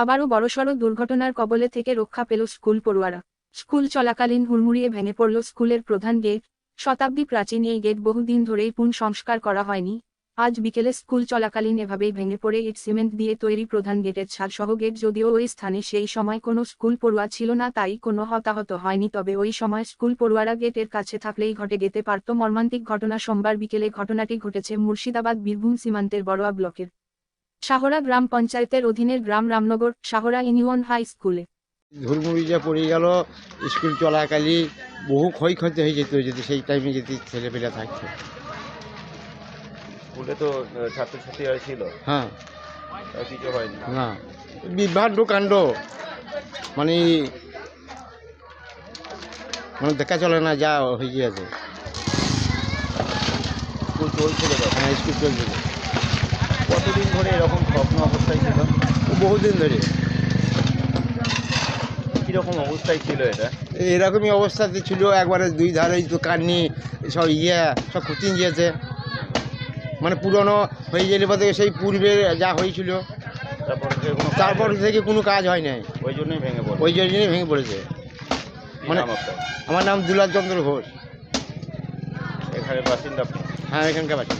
আবারও বড়সড় দুর্ঘটনার কবলে থেকে রক্ষা পেল স্কুল পড়ুয়ারা। স্কুল চলাকালীন হুড়মুড়িয়ে ভেঙে পড়ল স্কুলের প্রধান গেট। শতাব্দী প্রাচীন এই গেট বহুদিন ধরেই পুন সংস্কার করা হয়নি। আজ বিকেলে স্কুল চলাকালীন এভাবেই ভেঙে পড়ে ইট সিমেন্ট দিয়ে তৈরি প্রধান গেটের ছাদ সহ গেট। যদিও ওই স্থানে সেই সময় কোনো স্কুল পড়ুয়া ছিল না, তাই কোনো হতাহত হয়নি। তবে ওই সময় স্কুল পড়ুয়ারা গেটের কাছে থাকলেই ঘটে যেতে পারত মর্মান্তিক ঘটনা। সোমবার বিকেলে ঘটনাটি ঘটেছে মুর্শিদাবাদ বীরভূম সীমান্তের বড়োয়া ব্লকের শাহরা গ্রাম পঞ্চায়েতের অধীনের গ্রাম রামনগর শাহরা ইউনিয়ন হাই স্কুলে। ঝুলমুড়ি যে পড়ে গেল স্কুল চলাকালীন বহু ক্ষয়ক্ষতি হয়ে যেত যদি সেই টাইমে যদি ছেলেপেলে থাকতো। স্কুলে তো ছাত্রছাত্রীরা ছিল? হ্যাঁ। কিছু হয়নি? না। বিভ্রান্ত কাণ্ড। মানে মানে দেখা চলে না যা হয়ে গিয়েছে। স্কুল চলছিল হ্যাঁ স্কুল চলছিল। কতদিন ধরে এরকম স্বপ্ন অবস্থায় ছিল? বহুদিন ধরে। কীরকম অবস্থায় ছিল এটা? এরকমই অবস্থাতে ছিল একবারে দুই ধারে দোকান নিয়ে সব ইয়ে সব খুঁচিয়ে গিয়েছে মানে পুরনো হয়ে গেলে পরে সেই পূর্বে যা হয়েছিল তারপর থেকে কোনো কাজ তারপর থেকে কোনো কাজ হয় নাই। ওই জন্যই ভেঙে পড়ে ওই জন্যই ভেঙে পড়েছে। মানে- আমার নাম দুলাল চন্দ্র ঘোষ। এখানে বাসিন্দা হ্যাঁ এখানকার বাচ্চা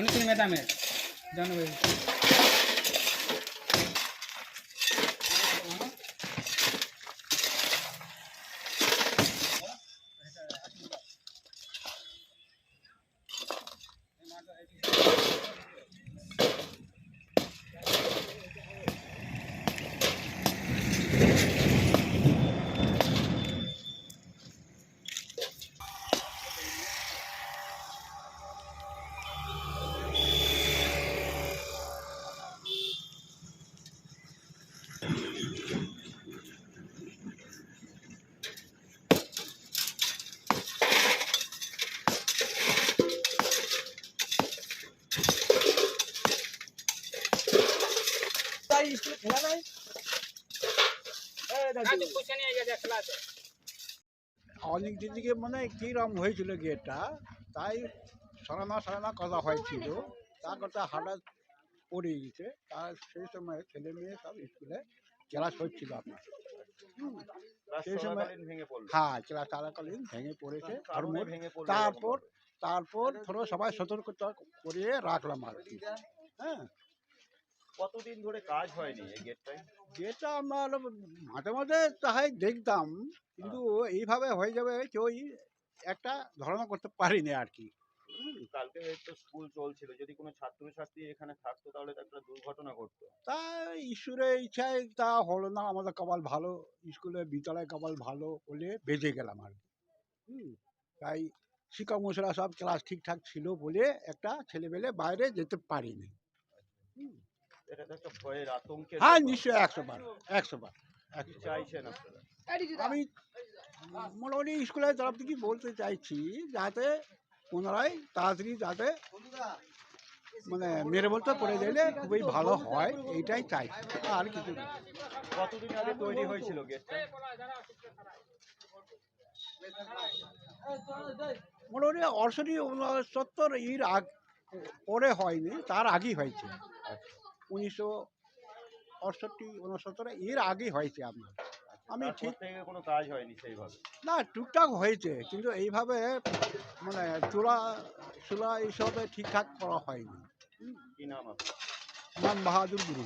শুনেছি ম্যাডামের অনেক দিন থেকে মানে কীরকম হয়েছিল গেটটা তাই সরানা সরানা কথা হয়েছিল। তা কথা হঠাৎ পড়ে গেছে। তার সেই সময় ছেলে মেয়ে সব স্কুলে ক্লাস হচ্ছিল আপনার। সেই সময়- হ্যাঁ ক্লাস চলাকালীন ভেঙে পড়েছে। আর ভেঙে তারপর তারপর ধরো সবাই সতর্কতা করিয়ে রাখলাম আর কি। হ্যাঁ কতদিন ধরে কাজ হয়নি এই গেটটায় যেটা আমার মাঝে মাঝে তাহাই দেখতাম কিন্তু এইভাবে হয়ে যাবে কেউই একটা ধারণা করতে পারিনি আর কি। কালকে তো স্কুল চলছিল যদি কোনো ছাত্রছাত্রী এখানে থাকতো তাহলে তো একটা দুর্ঘটনা ঘটতো। তা ঈশ্বরের ইচ্ছায় তা হলো না আমাদের কপাল ভালো স্কুলে বিদ্যালয় কপাল ভালো বলে বেঁচে গেলাম আর কি। তাই শিক্ষক মশলা সব ক্লাস ঠিকঠাক ছিল বলে একটা ছেলেবেলে বাইরে যেতে পারিনি এটা তো একটা ভয়ের আতঙ্কের হ্যাঁ নিশ্চয়ই একশো বার একশো বার চাইছেন আমি মোটামুটি স্কুলের তরফ থেকে বলতে চাইছি যাতে পুনরায় তাড়াতাড়ি যাতে মানে মেরে বলতে পড়ে গেলে খুবই ভালো হয় এইটাই চাই আর কিছু কতদিন আগে তৈরি হয়েছিল গেটটা? মোটামুটি অষ্টটি উনসত্তর এর আগ পরে হয়নি তার আগেই হয়েছে। উনিশশো অষ্টটি উনসত্তরে এর আগেই হয়েছে আপনার। আমি ঠিক কোনো কাজ হয়নি সেইভাবে? না টুকটাক হয়েছে কিন্তু এইভাবে মানে চোরা চোরা এইসবে ঠিকঠাক করা হয়নি। কি নাম আপনার? নাম বাহাদুর গুরু।